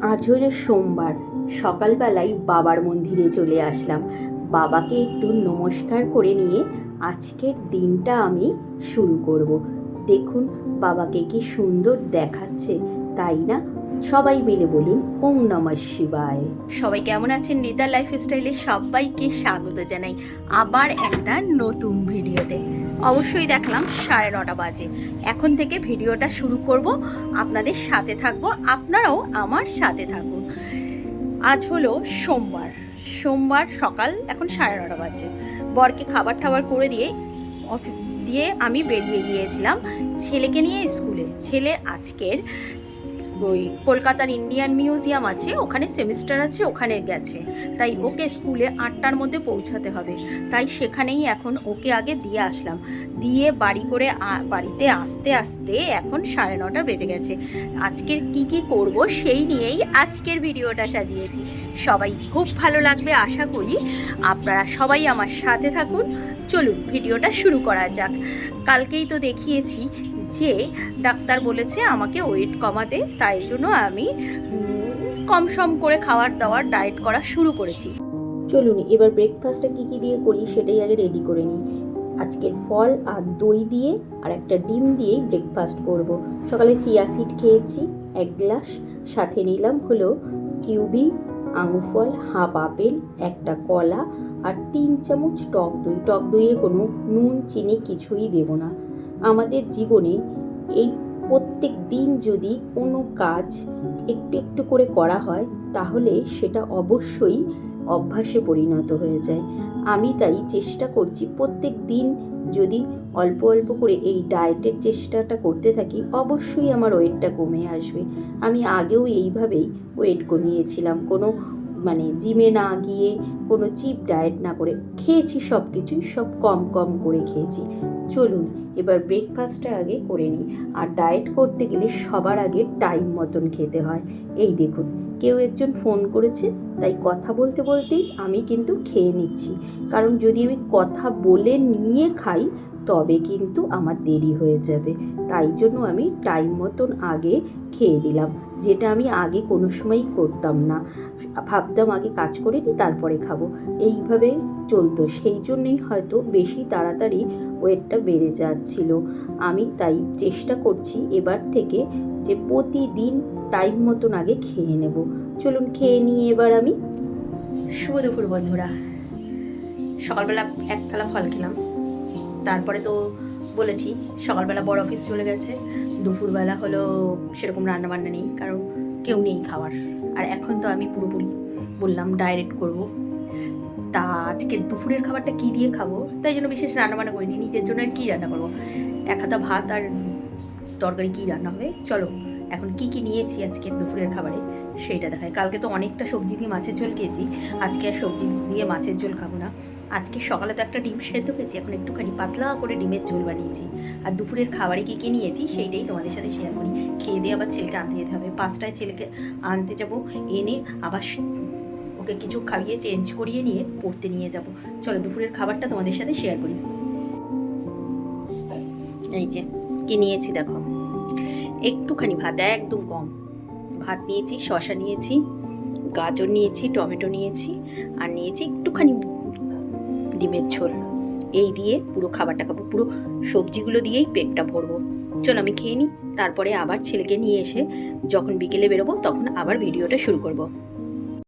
আজ হলো সোমবার। সকালবেলায় বাবার মন্দিরে চলে আসলাম। বাবাকে একটু নমস্কার করে নিয়ে আজকের দিনটা আমি শুরু করব। দেখুন, বাবাকে কি সুন্দর দেখাচ্ছে, তাই না? সবাই মিলে বলুন, ওম নমঃ শিবায়। সবাই কেমন আছেন? নিদা লাইফ স্টাইলে সবাইকে স্বাগত জানাই আবার একটা নতুন ভিডিওতে। অবশ্যই দেখলাম সাড়ে নটা বাজে। এখন থেকে ভিডিওটা শুরু করব। আপনাদের সাথে থাকব। আপনারাও আমার সাথে থাকুন। আজ হলো সোমবার। সোমবার সকাল এখন সাড়ে নটা বাজে। বরকে খাবার টাবার করে দিয়ে অফিস দিয়ে আমি বেরিয়ে গিয়েছিলাম ছেলেকে নিয়ে স্কুলে। ছেলে আজকের ওই কলকাতার ইন্ডিয়ান মিউজিয়াম আছে, ওখানে সেমিস্টার আছে, ওখানে গেছে। তাই ওকে স্কুলে আটটার মধ্যে পৌঁছাতে হবে। তাই সেখানেই এখন ওকে আগে দিয়ে আসলাম। দিয়ে বাড়ি করে বাড়িতে আসতে আসতে এখন সাড়ে নটা বেজে গেছে। আজকের কি কি করব সেই নিয়েই আজকের ভিডিওটা সাজিয়েছি। সবাই খুব ভালো লাগবে আশা করি। আপনারা সবাই আমার সাথে থাকুন। চলুন, ভিডিওটা শুরু করা যাক। কালকেই তো দেখিয়েছি যে ডাক্তার বলেছে আমাকে ওয়েট কমাতে, তাই জন্য আমি কম সম করে খাবার দাওয়ার ডায়েট করা শুরু করেছি। চলুন, এবার ব্রেকফাস্টটা কী কী দিয়ে করি সেটাই আগে রেডি করে নিই। আজকের ফল আর দই দিয়ে আর একটা ডিম দিয়েই ব্রেকফাস্ট করব। সকালে চিয়া সিড খেয়েছি, এক গ্লাস। সাথে নিলাম হলো কিউবি, আঙুর ফল, হাফ আপেল, একটা কলা আর তিন চামচ টক দই। টক দইয়ে কোনো নুন, চিনি কিছুই দেব না। আমাদের জীবনে এই প্রত্যেক দিন যদি কোনো কাজ একটু একটু করে করা হয়, তাহলে সেটা অবশ্যই অভ্যাসে পরিণত হয়ে যায়। আমি তাই চেষ্টা করছি প্রত্যেক দিন যদি অল্প অল্প করে এই ডায়েটের চেষ্টাটা করতে থাকি, অবশ্যই আমার ওয়েটটা কমে আসবে। আমি আগেও এইভাবেই ওয়েট কমিয়েছিলাম। কোনো মানে জিমে না গিয়ে কোনো চিপ ডায়েট না করে খেয়েছি সব কিছুই সব কম কম করে খেয়েছি। চলুন, এবার ব্রেকফাস্টটা আগে করে নিই। আর ডায়েট করতে গেলে সবার আগে টাইম মতন খেতে হয়। এই দেখুন, কেউ একজন ফোন করেছে, তাই কথা বলতে বলতেই আমি কিন্তু খেয়ে নিচ্ছি। কারণ যদি আমি কথা বলে নিয়ে খাই তবে কিন্তু আমার দেরি হয়ে যাবে। তাই জন্য আমি টাইম মতন আগে খেয়ে দিলাম যেটা আমি আগে কোনো সময়ই করতাম না। ভাবতাম আগে কাজ করে নিই, তারপরে খাব। এইভাবে চলতো। সেই জন্যই হয়তো বেশি তাড়াতাড়ি ওয়েটটা বেড়ে যাচ্ছিল। আমি তাই চেষ্টা করছি এবার থেকে যে প্রতিদিন টাইম মতন আগে খেয়ে নেব। চলুন খেয়ে নিয়ে এবার আমি। শুভ দুপুর বন্ধুরা। সকালবেলা এক থালা ফল খেলাম। তারপরে তো বলেছি, সকালবেলা বড় অফিস চলে গেছে, দুপুরবেলা হলো সেরকম রান্না বান্না নেই, কারণ কেউ নেই খাওয়ার। আর এখন তো আমি পুরোপুরি বললাম ডাইরেক্ট করব। তা আজকে দুপুরের খাবারটা কী দিয়ে খাব? তাই জন্য বিশেষ রান্না বান্না করিনি, নিজের জন্য আর কী রান্না করব? এক হাতা ভাত আর তরকারি কী রান্না হবে? চলো, এখন কি কি নিয়েছি আজকে দুপুরের খাবারে? সেইটা দেখায়। কালকে তো অনেকটা সবজি দিয়ে মাছের ঝোল খেয়েছি। আজকে আর সবজি দিয়ে মাছের ঝোল খাব না। আজকে সকালে তো একটা ডিম সেদ্ধ খেয়েছি, এখন একটুখানি পাতলা করে ডিমের ঝোল বানিয়েছি। আর দুপুরের খাবারে কী কী নিয়েছি সেইটাই তোমাদের সাথে শেয়ার করি। খেয়ে দিয়ে আবার ছেলেকে আনতে যেতে হবে। পাঁচটায় ছেলেকে আনতে যাব, এনে আবার ওকে কিছু খাইয়ে চেঞ্জ করিয়ে নিয়ে পড়তে নিয়ে যাব। চলো দুপুরের খাবারটা তোমাদের সাথে শেয়ার করি। এই যে, কি নিয়েছি দেখো। একটুখানি ভাত, একদম কম। ভাত নিয়েছি শশা নিয়েছি, গাজর নিয়েছি, টমেটো নিয়েছি, আর নিয়েছি একটুখানি ডিমের ঝোল। এই দিয়ে পুরো খাবারটা খাব, পুরো সবজিগুলো দিয়েই পেটটা ভরবো। চলো আমি খেয়ে নিই তারপরে আবার ছেলেকে নিয়ে এসে যখন বিকেলে বেরোবো তখন আবার ভিডিওটা শুরু করব।